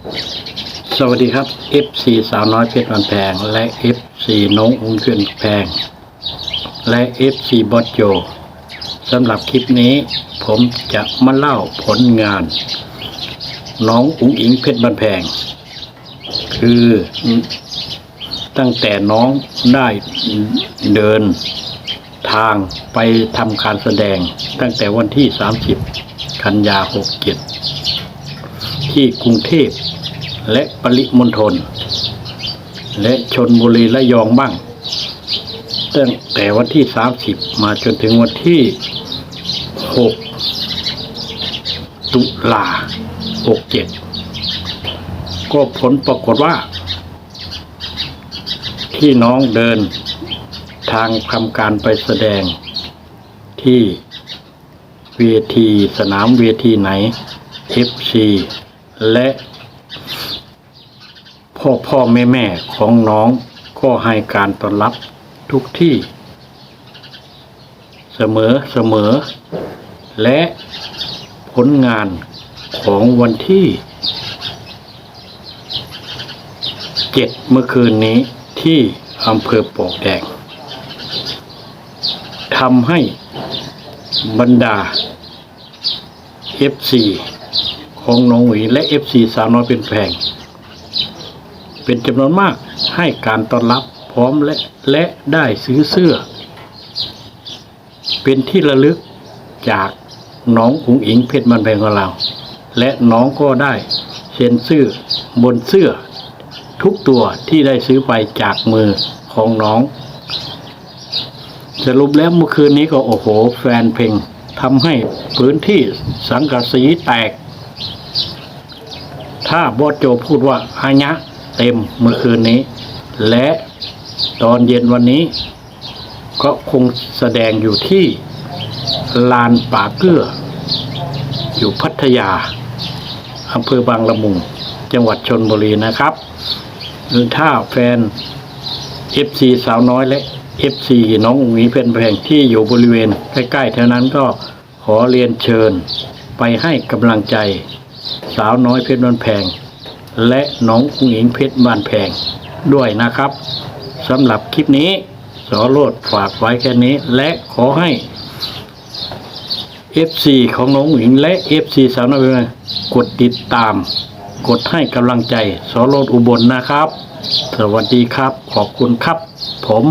สวัสดีครับ FC สาวน้อยเพชรวันแพง และ FC น้องอุ้งเพื่อนแพง และ FC บอสโจสำหรับคลิปนี้ ผมจะมาเล่าผลงาน น้องอุ้งอิงเพชรบันแพง คือตั้งแต่น้องได้เดินทางไปทำการแสดงตั้งแต่วันที่ 30 กันยา 67 ที่กรุงเทพและปริมณฑลและชนบุรีและยองบ้าง ตั้งแต่วันที่ 30 มาจนถึงวันที่ 6 ตุลา67 ก็ผลปรากฏว่า ที่น้องเดินทางทำการไปแสดงที่เวทีสนามเวทีไหน FC และพ่อพ่อแม่แม่ของน้องก็ให้การต้อนรับทุกที่ เสมอเสมอ และผลงานของวันที่เจ็ดเมื่อคืนนี้ที่อำเภอปลวกแดงทำให้บรรดา FC ของน้องหวีและ FC สาวน้อยเป็นแพง เป็นจำนวนมากให้การต้อนรับพร้อมและและได้ซื้อเสื้อ เป็นที่ระลึกจากน้องอุ๋งอิงเพชรมันแพงของเรา และน้องก็ได้เซ็นเสื้อบนเสื้อ ทุกตัวที่ได้ซื้อไปจากมือของน้องสรุปแล้วเมื่อคืนนี้ก็โอ้โห แฟนเพลงทำให้พื้นที่สังกะสีแตก ถ้าบอสโจพูดว่าอายะเต็มเมื่อคืนนี้ และตอนเย็นวันนี้ ก็คงแสดงอยู่ที่ลานป่าเกื้อ อยู่พัทยาอำเภอบางละมุง จังหวัดชนบุรีนะครับหรือถ้าแฟน FC สาวน้อยและ FC น้องอุ๋งอิงเพชรแพงที่อยู่บริเวณใกล้ๆแถวนั้นก็ขอเรียนเชิญไปให้กำลังใจ สาวน้อยเพชรบ้านแพง และน้องอุ๋งอิงเพชรบ้านแพงด้วยนะครับสำหรับคลิปนี้สอโลดฝากไว้แค่นี้ และขอให้ FC ของน้องอุ๋งอิงและ FC สาวน้อยเพชรกดติดตาม กดให้กำลังใจสอโลดอุบลนะครับ สวัสดีครับ ขอบคุณครับ ผม